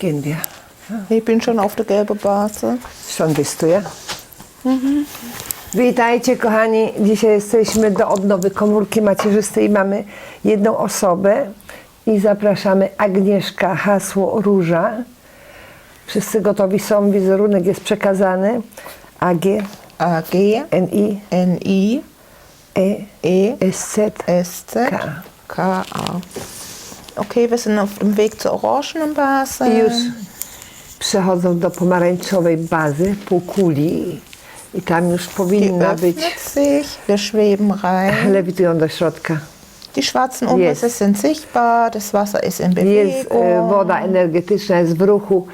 Gehen wir. Ich bin schon auf der gelben Base. Schon bist du, ja? Witajcie kochani. Dzisiaj jesteśmy do odnowy komórki macierzystej mamy jedną osobę i zapraszamy Agnieszka, hasło Róża. Wszyscy gotowi są, wizerunek jest przekazany. A, G, A, G, N, I, N, I, E, E, S, Z, S, Z, K. K, A. Okay, wir sind auf dem Weg zur orangenen Base. Już przechodzą do pomarańczowej bazy, półkuli i tam już powinna być, sich, wir schweben rein. lewitują do środka. Die schwarzen Umrisse sind sichtbar, das Wasser ist in Jest e, Bewegung. woda energetyczna, jest w ruchu,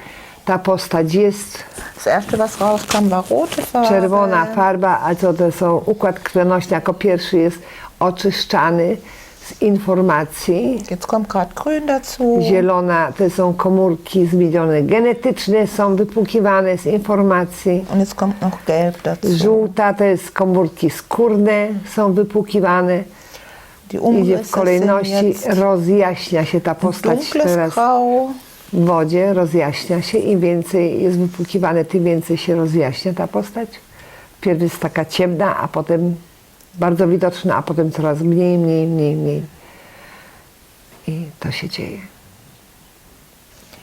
ta postać jest, Das erste, was rauskam, war rote Farbe. czerwona farba, a co to są układ krwionośny jako pierwszy jest oczyszczany z informacji. Jetzt kommt gerade grün dazu. Zielona to są komórki zmienione genetyczne, są wypłukiwane z informacji. Und jetzt kommt noch gelb dazu. Żółta to jest komórki skórne, są wypłukiwane. Die Idzie w kolejności, rozjaśnia się ta postać teraz Grau. w wodzie, rozjaśnia się. Im więcej jest wypłukiwane, tym więcej się rozjaśnia ta postać. Pierw jest taka ciemna, a potem bardzo widoczna, a potem coraz mniej, mniej, mniej, mniej. I to się dzieje. Jetzt mischen sich die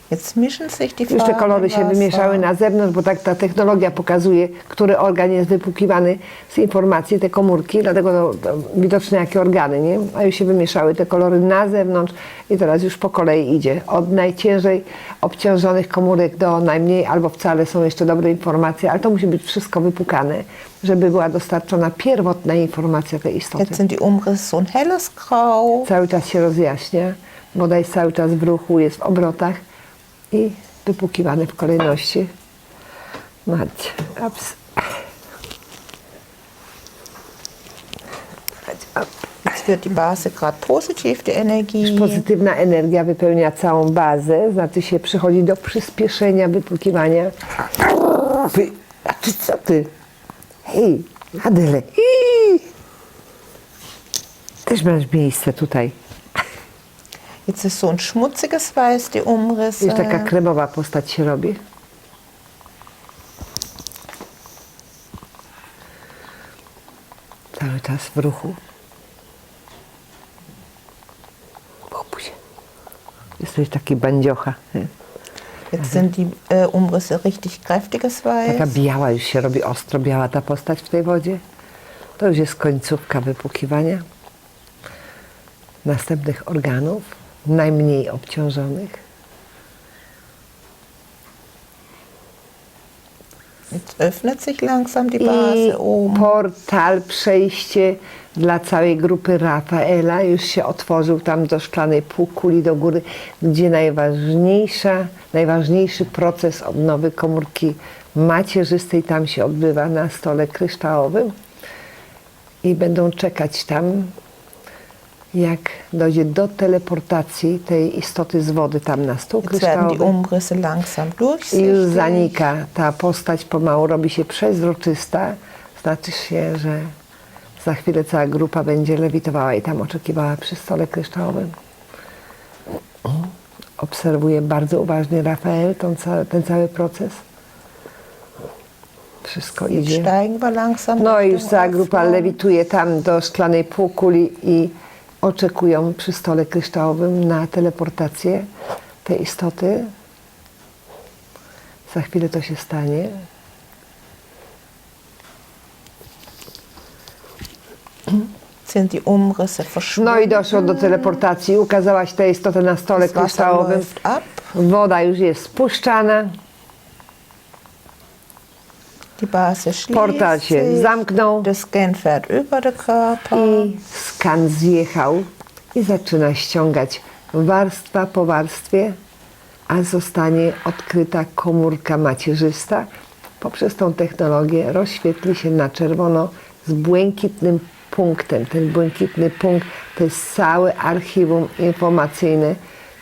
Już te kolory się Wasser. wymieszały na zewnątrz, bo tak ta technologia pokazuje, który organ jest wypłukiwany z informacji, te komórki, dlatego to, to widoczne jakie organy, nie? A już się wymieszały te kolory na zewnątrz i teraz już po kolei idzie. Od najciężej obciążonych komórek do najmniej, albo wcale są jeszcze dobre informacje, ale to musi być wszystko wypukane, żeby była dostarczona pierwotna informacja tej istoty. Jetzt sind die Umrisse ein helles Grau. Cały czas się rozjaśnia, woda jest cały czas w ruchu, jest w obrotach i wypłukiwane w kolejności. Macie, ups. Jetzt wird die Base gerade positiv, die Energie. Pozytywna energia wypełnia całą bazę, znaczy się przychodzi do przyspieszenia wypłukiwania. Wy, a ty co ty? Hej, Adele. Ii. Też masz miejsce tutaj. Jetzt ist so ein schmutziges Weiß, die Umrisse. Już taka kremowa postać się robi. Cały czas w ruchu. Popusie. Jesteś taki bandziocha. nie? Jetzt sind die äh, Umrisse richtig kräftiges Taka Weiß. biała już się robi, ostro biała ta postać w tej wodzie. To już jest końcówka wypłukiwania następnych organów, najmniej obciążonych. Öffnet sich langsam die I Base oben. portal, przejście dla całej grupy Rafaela już się otworzył tam do szklanej półkuli do góry, gdzie najważniejsza, najważniejszy proces odnowy komórki macierzystej tam się odbywa na stole kryształowym i będą czekać tam, jak dojdzie do teleportacji tej istoty z wody tam na stół kryształowy. I już zanika ta postać, pomału robi się przezroczysta. Znaczy się, że za chwilę cała grupa będzie lewitowała i tam oczekiwała przy stole kryształowym. Obserwuje bardzo uważnie Rafael ten cały, ten cały proces. Wszystko idzie. No i już cała grupa lewituje tam do szklanej półkuli i oczekują przy stole kryształowym na teleportację tej istoty. Za chwilę to się stanie. No i doszło do teleportacji. Ukazała się ta istota na stole kryształowym. Woda już jest spuszczana. Die Base schließt Portal się zamknął Der Scan fährt über den Körper. i skan zjechał i zaczyna ściągać warstwa po warstwie, a zostanie odkryta komórka macierzysta. Poprzez tą technologię rozświetli się na czerwono z błękitnym punktem. Ten błękitny punkt to jest całe archiwum informacyjne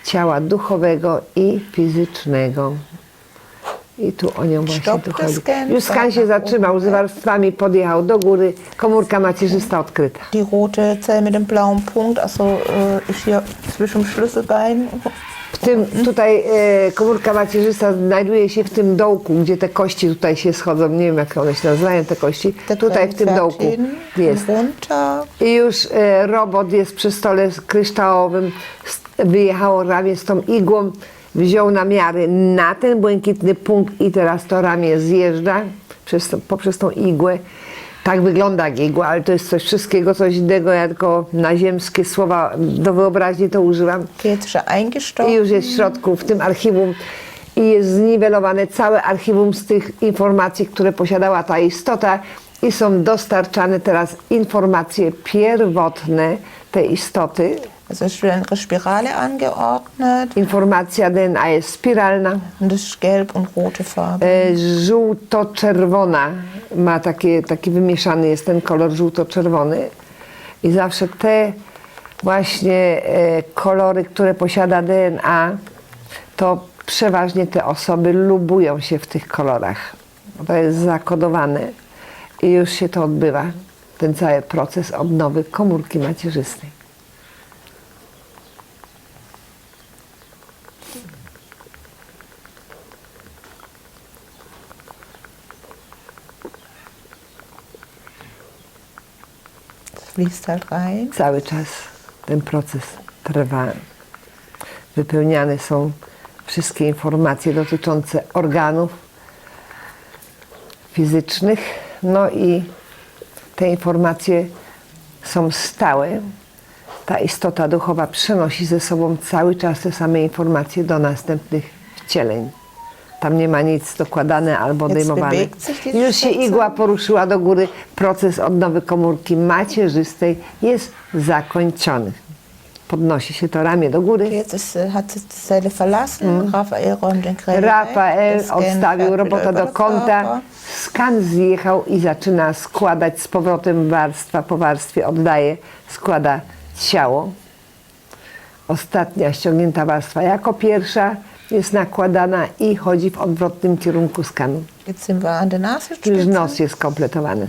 ciała duchowego i fizycznego. I tu o nią właśnie tu chodzi. scan. Już skan się zatrzymał, z warstwami podjechał do góry, komórka macierzysta odkryta. Die rote Zelle mit dem blauen Punkt, also äh, ist hier zwischen Schlüsselbein tym, tutaj e, komórka macierzysta znajduje się w tym dołku, gdzie te kości tutaj się schodzą. Nie wiem, jak one się nazywają, te kości. Tutaj w tym dołku jest. runter. I już e, robot jest przy stole kryształowym. Wyjechało ramię z tą igłą, wziął namiary na ten błękitny punkt i teraz to ramię zjeżdża przez, poprzez tą igłę. Tak wygląda igła, ale to jest coś wszystkiego, coś innego. Ja tylko na ziemskie słowa do wyobraźni to używam. Er I już jest w środku, w tym archiwum i jest zniwelowane całe archiwum z tych informacji, które posiadała ta istota i są dostarczane teraz informacje pierwotne tej istoty. Es ist wieder ihre Spirale angeordnet. Informacja DNA jest spiralna, Und das ist gelb und rote Farbe. e, żółto-czerwona, ma takie, taki wymieszany jest ten kolor żółto-czerwony i zawsze te właśnie e, kolory, które posiada DNA, to przeważnie te osoby lubują się w tych kolorach. To jest zakodowane i już się to odbywa, ten cały proces odnowy komórki macierzystej. Rein. Cały czas ten proces trwa. Wypełniane są wszystkie informacje dotyczące organów fizycznych, no i te informacje są stałe. Ta istota duchowa przenosi ze sobą cały czas te same informacje do następnych wcieleń. Tam nie ma nic dokładane albo odejmowane. Już się igła poruszyła do góry. Proces odnowy komórki macierzystej jest zakończony. Podnosi się to ramię do góry. Krähen Rafael odstawił robota do kąta. Skan zjechał i zaczyna składać z powrotem warstwa po warstwie. Oddaje, składa ciało. Ostatnia ściągnięta warstwa jako pierwsza jest nakładana i chodzi w odwrotnym kierunku skanu. Jetzt sind wir an der Już Nasenspitze. nos jest kompletowany.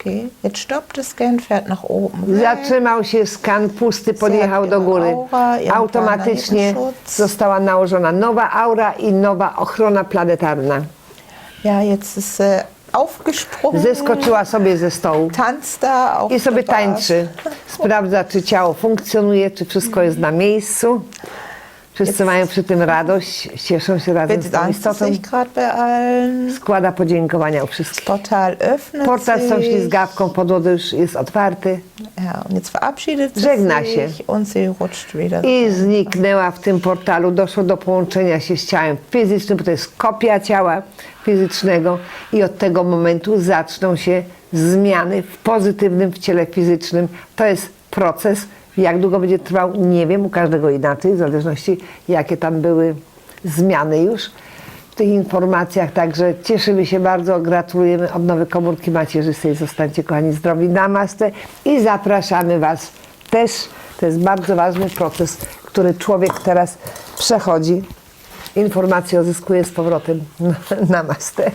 Okay, jetzt stoppt der Scan, fährt nach oben. weg. Zatrzymał się skan pusty, podjechał do góry. Automatycznie została nałożona nowa aura i nowa ochrona planetarna. Ja, jetzt ist äh, aufgesprungen. Zeskoczyła sobie ze stołu Tanzt da auf i sobie tańczy. Sprawdza, czy ciało funkcjonuje, czy wszystko jest na miejscu. Wszyscy mają przy tym radość, cieszą się razem z tą Bedankt sie istotą. sich gerade bei allen. Składa podziękowania u wszystkich. Portal öffnet Portal z tą sich. ślizgawką już jest otwarty Ja, und jetzt verabschiedet sie Żegna sich się. und sie rutscht wieder. i zniknęła w tym portalu. Doszło do połączenia się z ciałem fizycznym, bo to jest kopia ciała fizycznego i od tego momentu zaczną się zmiany w pozytywnym w ciele fizycznym. To jest proces. Jak długo będzie trwał, nie wiem, u każdego inaczej, w zależności jakie tam były zmiany już w tych informacjach. Także cieszymy się bardzo, gratulujemy odnowy komórki macierzystej. Zostańcie kochani zdrowi, namaste i zapraszamy Was też. To jest bardzo ważny proces, który człowiek teraz przechodzi. Informacje uzyskuje z powrotem. Namaste.